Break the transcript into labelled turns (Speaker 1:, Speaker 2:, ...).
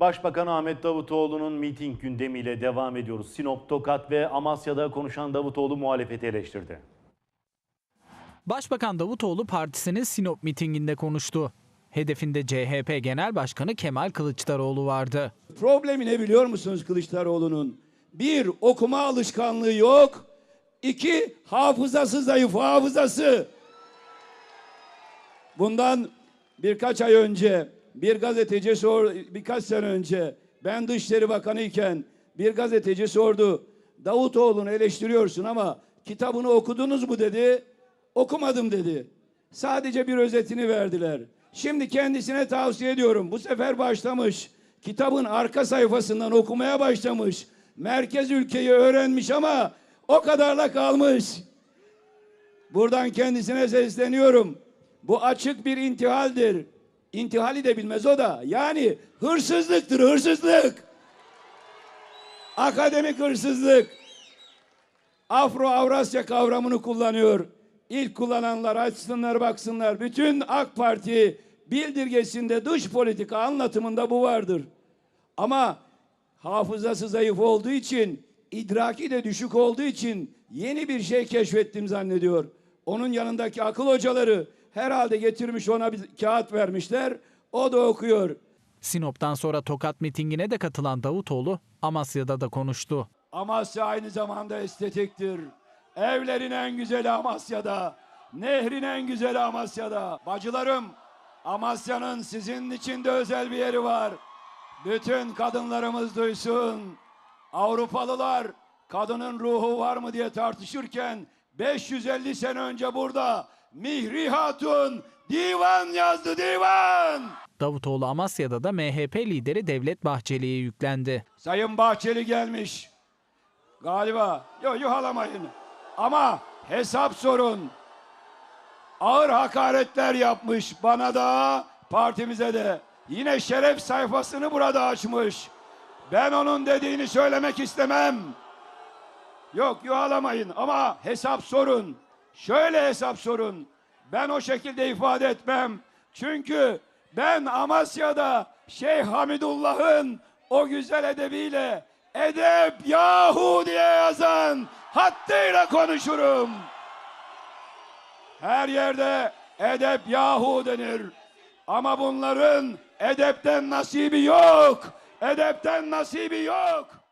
Speaker 1: Başbakan Ahmet Davutoğlu'nun miting gündemiyle devam ediyoruz. Sinop, Tokat ve Amasya'da konuşan Davutoğlu muhalefeti eleştirdi.
Speaker 2: Başbakan Davutoğlu partisinin Sinop mitinginde konuştu. Hedefinde CHP Genel Başkanı Kemal Kılıçdaroğlu vardı.
Speaker 3: Problemi ne biliyor musunuz Kılıçdaroğlu'nun? Bir, okuma alışkanlığı yok. İki, hafızası zayıf, hafızası. Bundan birkaç ay önce bir gazeteci sor, birkaç sene önce ben Dışişleri Bakanı iken bir gazeteci sordu. Davutoğlu'nu eleştiriyorsun ama kitabını okudunuz mu dedi. Okumadım dedi. Sadece bir özetini verdiler. Şimdi kendisine tavsiye ediyorum. Bu sefer başlamış. Kitabın arka sayfasından okumaya başlamış. Merkez ülkeyi öğrenmiş ama o kadarla kalmış. Buradan kendisine sesleniyorum. Bu açık bir intihaldir. İntihali de bilmez o da. Yani hırsızlıktır, hırsızlık. Akademik hırsızlık. Afro-Avrasya kavramını kullanıyor. İlk kullananlar açsınlar baksınlar. Bütün AK Parti bildirgesinde dış politika anlatımında bu vardır. Ama hafızası zayıf olduğu için, idraki de düşük olduğu için yeni bir şey keşfettim zannediyor. Onun yanındaki akıl hocaları herhalde getirmiş ona bir kağıt vermişler. O da okuyor.
Speaker 2: Sinop'tan sonra Tokat mitingine de katılan Davutoğlu Amasya'da da konuştu.
Speaker 3: Amasya aynı zamanda estetiktir. Evlerin en güzeli Amasya'da. Nehrin en güzeli Amasya'da. Bacılarım, Amasya'nın sizin için de özel bir yeri var. Bütün kadınlarımız duysun. Avrupalılar kadının ruhu var mı diye tartışırken 550 sene önce burada Mihri Hatun divan yazdı divan.
Speaker 2: Davutoğlu Amasya'da da MHP lideri Devlet Bahçeli'ye yüklendi.
Speaker 3: Sayın Bahçeli gelmiş. Galiba. Yok yuhalamayın. Ama hesap sorun. Ağır hakaretler yapmış bana da partimize de. Yine şeref sayfasını burada açmış. Ben onun dediğini söylemek istemem. Yok yuhalamayın ama hesap sorun. Şöyle hesap sorun. Ben o şekilde ifade etmem. Çünkü ben Amasya'da Şeyh Hamidullah'ın o güzel edebiyle edep yahu diye yazan hattıyla konuşurum. Her yerde edep yahu denir. Ama bunların edepten nasibi yok. Edepten nasibi yok.